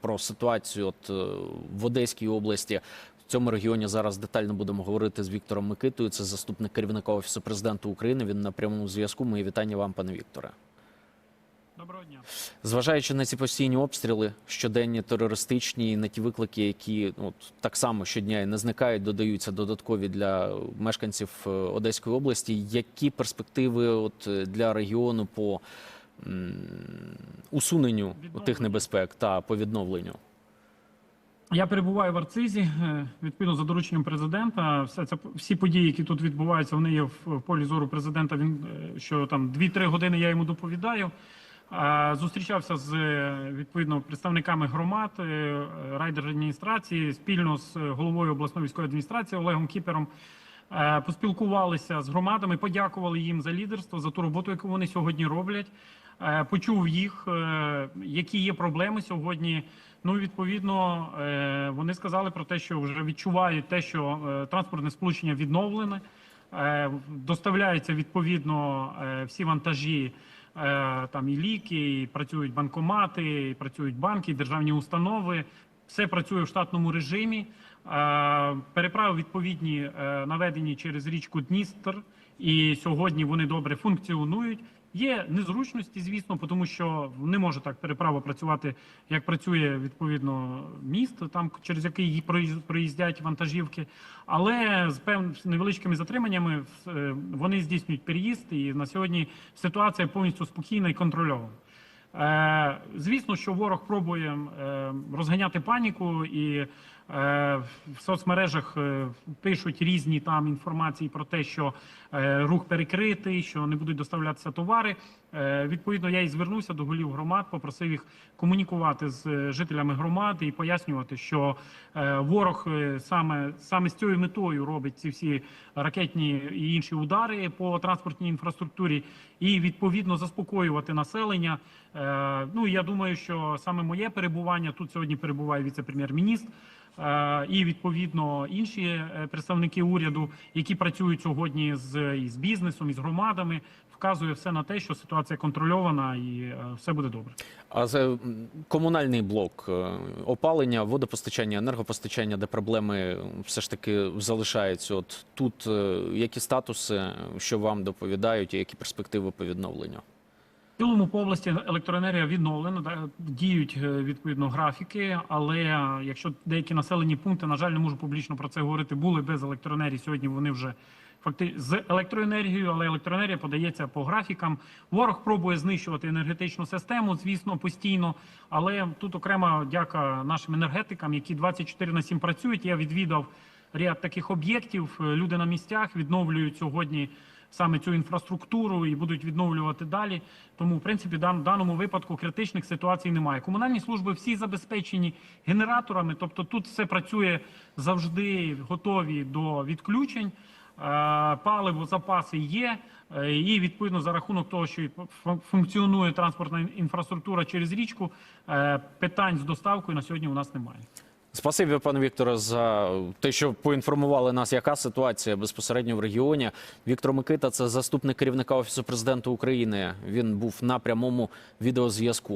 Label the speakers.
Speaker 1: про ситуацію от, е, в Одеській області. В цьому регіоні зараз детально будемо говорити з Віктором Микитою. Це заступник керівника офісу президента України. Він на прямому зв'язку. Мої вітання вам, пане Вікторе.
Speaker 2: Доброго дня.
Speaker 1: Зважаючи на ці постійні обстріли, щоденні терористичні, і на ті виклики, які ну, от, так само щодня і не зникають, додаються додаткові для мешканців е, Одеської області. Які перспективи от, е, для регіону по усуненню тих небезпек та по відновленню?
Speaker 2: Я перебуваю в Арцизі е, відповідно за дорученням президента. Все це всі події, які тут відбуваються, вони є в, полі зору президента. Він е, що там 2-3 години я йому доповідаю. Зустрічався з е, відповідно представниками громад е, райдержадміністрації спільно з головою обласної військової адміністрації Олегом Кіпером. Е, Поспілкувалися з громадами, подякували їм за лідерство, за ту роботу, яку вони сьогодні роблять. Е, Почув їх, е, які є проблеми сьогодні. Ну, відповідно, е, вони сказали про те, що вже відчувають те, що транспортне сполучення відновлене, доставляються відповідно всі вантажі. Там і ліки, і працюють банкомати, і працюють банки, і державні установи. Все працює в штатному режимі. Переправи відповідні наведені через річку Дністр, і сьогодні вони добре функціонують. Є незручності, звісно, тому що не може так переправа працювати, як працює відповідно міст, там через який проїздять вантажівки. Але з певними невеличкими затриманнями е, вони здійснюють переїзд, і на сьогодні ситуація повністю спокійна і контрольована. Е, Звісно, що ворог пробує е, розганяти паніку, і в соцмережах е, пишуть різні там інформації про те, що е, рух перекритий, що не будуть доставлятися товари. Е, Відповідно, я і звернувся до голів громад, попросив їх комунікувати з е, жителями громади і пояснювати, що е, ворог е, саме саме з цією метою робить ці всі ракетні і інші удари по транспортній інфраструктурі, і відповідно заспокоювати населення. Е, Ну я думаю, що саме моє перебування тут сьогодні перебуває віце-прем'єр-міністр. Е, І відповідно інші е, представники уряду, які працюють сьогодні з із бізнесом, із громадами, вказує все на те, що ситуація контрольована і е, все буде добре.
Speaker 1: А це комунальний блок, опалення, водопостачання, енергопостачання, де проблеми все ж таки залишаються. От тут які статуси, що вам доповідають, і які перспективи по відновленню?
Speaker 2: Цілому по області електроенергія відновлена, діють е, відповідно графіки. Але якщо деякі населені пункти, на жаль, не можу публічно про це говорити, були без електроенергії. Сьогодні вони вже фактично з електроенергією, але електроенергія подається по графікам. Ворог пробує знищувати енергетичну систему, звісно, постійно. Але тут окрема дяка нашим енергетикам, які 24 на 7 працюють. Я відвідав ряд таких об'єктів. Е, Люди на місцях відновлюють сьогодні саме цю інфраструктуру і будуть відновлювати далі. Тому, в принципі, в даному випадку критичних ситуацій немає. Комунальні служби всі забезпечені генераторами, тобто тут все працює завжди готові до відключень. Е, Паливо, запаси є, е, і відповідно за рахунок того, що функціонує транспортна інфраструктура через річку, е, питань з доставкою на сьогодні у нас немає.
Speaker 1: Спасибі, пане Вікторе, за те, що поінформували нас, яка ситуація безпосередньо в регіоні. Віктор Микита, це заступник керівника офісу президента України. Він був на прямому відеозв'язку.